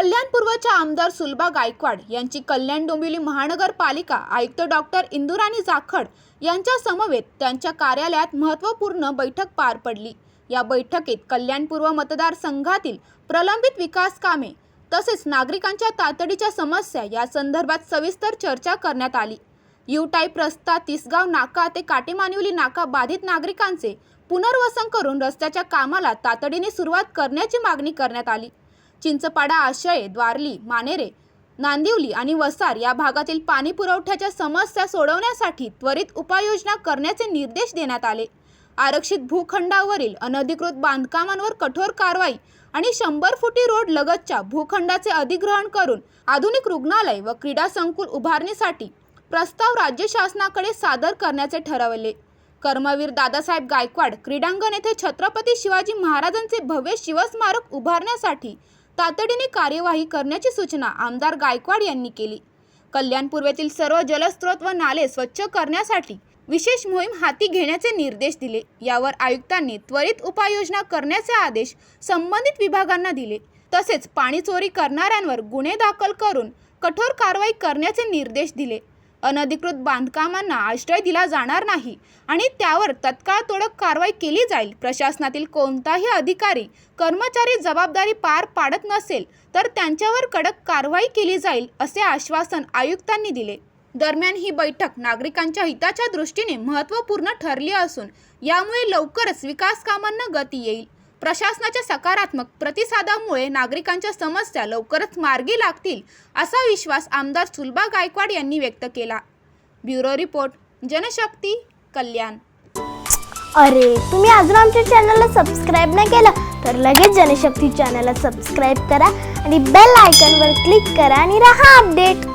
कल्याण पूर्वच्या आमदार सुलभा गायकवाड यांची कल्याण डोंबिवली महानगरपालिका आयुक्त डॉक्टर इंदुराणी जाखड यांच्या समवेत त्यांच्या कार्यालयात महत्त्वपूर्ण बैठक पार पडली. या बैठकीत कल्याण पूर्व मतदारसंघातील प्रलंबित विकास कामे तसेच नागरिकांच्या तातडीच्या समस्या या संदर्भात सविस्तर चर्चा करण्यात आली. यू टाईप रस्ता तिसगाव नाका ते काटेमानिवली नाका बाधित नागरिकांचे पुनर्वसन करून रस्त्याच्या कामाला तातडीने सुरुवात करण्याची मागणी करण्यात आली. चिंचपाडा आशये द्वारली मानेरे नांदिवली आणि वसार या भागातील पाणी पुरवठ्याच्या समस्या सोडवण्यासाठी त्वरित उपाययोजना करण्याचे निर्देश देण्यात आले. आरक्षित भूखंडावरील अनधिकृत बांधकामांवर कठोर कारवाई आणि शंभर फुटी रोड लगतच्या भूखंडाचे अधिग्रहण करून आधुनिक रुग्णालय व क्रीडा संकुल उभारणीसाठी प्रस्ताव राज्य शासनाकडे सादर करण्याचे ठरवले. कर्मवीर दादासाहेब गायकवाड क्रीडांगण येथे छत्रपती शिवाजी महाराजांचे भव्य शिवस्मारक उभारण्यासाठी तातडीने कार्यवाही करण्याची सूचना आमदार गायकवाड यांनी केली. कल्याण पूर्वेतील सर्व जलस्रोत व नाले स्वच्छ करण्यासाठी विशेष मोहीम हाती घेण्याचे निर्देश दिले. यावर आयुक्तांनी त्वरित उपाययोजना करण्याचे आदेश संबंधित विभागांना दिले. तसेच पाणी चोरी करणाऱ्यांवर गुन्हे दाखल करून कठोर कारवाई करण्याचे निर्देश दिले. अनधिकृत बांधकामांना आश्रय दिला जाणार नाही आणि त्यावर तत्काळ तोडक कारवाई केली जाईल. प्रशासनातील कोणताही अधिकारी कर्मचारी जबाबदारी पार पाडत नसेल तर त्यांच्यावर कडक कारवाई केली जाईल असे आश्वासन आयुक्तांनी दिले. दरम्यान ही बैठक नागरिकांच्या हिताच्या दृष्टीने महत्त्वपूर्ण ठरली असून यामुळे लवकरच विकास कामांना गती येईल. प्रशासनाच्या सकारात्मक प्रतिसादामुळे नागरिकांच्या समस्या लवकरच मार्गी लागतील असा विश्वास आमदार सुलभा गायकवाड यांनी व्यक्त केला. Bureau report Janshakti Kalyan. अरे तुम्ही अजून आमच्या चॅनलला सबस्क्राईब नाही केलं तर लगेच जनशक्ती चॅनलला सबस्क्राईब करा आणि बेल आयकॉनवर क्लिक करा आणि राहा अपडेट